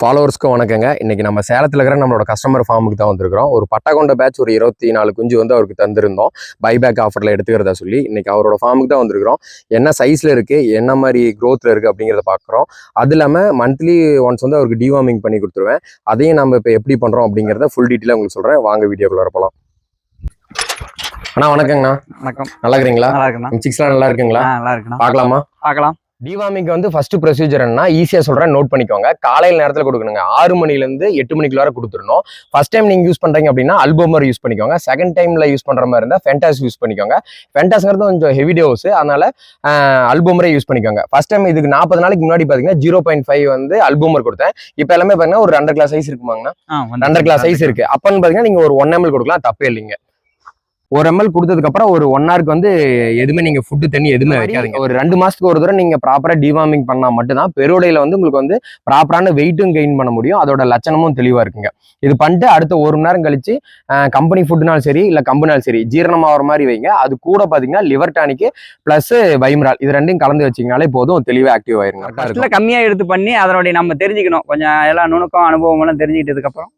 ஃபாலோவர்ஸ்க்கு வணக்கங்க. இன்னைக்கு நம்ம சேலத்தில் இருக்கிற நம்மளோட கஸ்டமர் ஃபார்முக்கு தான் வந்திருக்கிறோம். ஒரு பட்டகொண்ட பேட்ச் ஒரு இருபத்தி நாலு குஞ்சு வந்து அவருக்கு தந்திருந்தோம். பைபேக் ஆஃபரில் எடுத்துக்கிறதா சொல்லி இன்னைக்கு அவரோட ஃபார்முக்கு தான் வந்திருக்கிறோம். என்ன சைஸில் இருக்குது என்ன மாதிரி க்ரோத்தில் இருக்குது அப்படிங்கிறத பார்க்குறோம். அது இல்லாமல் மந்த்லி ஒன்ஸ் வந்து அவருக்கு டிவார்மிங் பண்ணி கொடுத்துருவேன். அதையும் நம்ம இப்போ எப்படி பண்ணுறோம் அப்படிங்கிறத ஃபுல் டீட்டெயிலாக உங்களுக்கு சொல்கிறேன் வாங்க வீடியோக்குள்ள போகலாம் அண்ணா வணக்கங்கண்ணா. வணக்கம். நல்லா இருக்கிறீங்களா? நல்லா இருக்குண்ணா. சிக்ஸ்லாம் நல்லா இருக்குங்களா? ஆ நல்லா இருக்குண்ணா. பார்க்கலாமா? பார்க்கலாம். டிவாமிக்கு வந்து ஃபர்ஸ்ட் ப்ரொசீஜர் என்ன ஈஸியாக சொல்கிறேன் நோட் பண்ணிக்கோங்க. காலையில் நேரத்தில் கொடுக்கணுங்க. ஆறு மணிலேருந்து எட்டு மணிக்குள்ளார கொடுத்துடணும். ஃபர்ஸ்ட் டைம் நீங்கள் யூஸ் பண்ணுறீங்க அப்படின்னா அல்போமர் யூஸ் பண்ணிக்கோங்க. செகண்ட் டைமில் யூஸ் பண்ணுற மாதிரி இருந்தால் ஃபென்டாஸ் யூஸ் பண்ணிக்கோங்க. ஃபென்டாஸ்ங்கிறது கொஞ்சம் ஹெவி டோஸ் அதனால அல்போமரே யூஸ் பண்ணிக்கோங்க. ஃபர்ஸ்ட் டைம் இதுக்கு நாற்பது நாளைக்கு முன்னாடி பார்த்தீங்கன்னா ஜீரோ பாயிண்ட் ஃபைவ் வந்து அல்போமர் கொடுத்தேன். இப்போ எல்லாமே பார்த்தீங்கன்னா ஒரு ரெண்டரை கிளாஸ் சைஸ் இருக்குமாங்கண்ணா? ரெண்டரை கிளாஸ் சைஸ் இருக்கு. அப்பன்னு பார்த்தீங்கன்னா நீங்கள் ஒரு ஒன் எம்எல் கொடுக்கலாம். தப்பே இல்லைங்க. ஒரு எம்எல் கொடுத்ததுக்கு அப்புறம் ஒரு ஒன் ஹவருக்கு வந்து எதுவுமே நீங்க ஃபுட்டு தண்ணி எதுவுமே வைக்காதீங்க. ஒரு ரெண்டு மாசத்துக்கு ஒரு தடவை நீங்க ப்ராப்பரா டிவார்மிங் பண்ணா மட்டும்தான் பெருடையில வந்து உங்களுக்கு வந்து ப்ராப்பரான வெயிட்டும் கெயின் பண்ண முடியும். அதோட லட்சணமும் தெளிவா இருக்குங்க. இது பண்ணிட்டு அடுத்த ஒரு மணி நேரம் கழிச்சு கம்பெனி ஃபுட்னாலும் சரி இல்ல கம்பெனினாலும் சரி ஜீரணம் ஆகிற மாதிரி வைங்க. அது கூட பாத்தீங்கன்னா லிவர் டானிக்கு பிளஸ் வைம்ரால் இது ரெண்டையும் கலந்து வச்சீங்கனாலே போதும் தெளிவா ஆக்டிவ் ஆயிருங்க. கரெக்டா ஃபர்ஸ்ட்ல கம்மியா எடுத்து பண்ணி அதனுடைய நம்ம தெரிஞ்சுக்கணும். கொஞ்சம் எல்லாம் நுணுக்கம் அனுபவம் எல்லாம் தெரிஞ்சுக்கிட்டதுக்கு அப்புறம்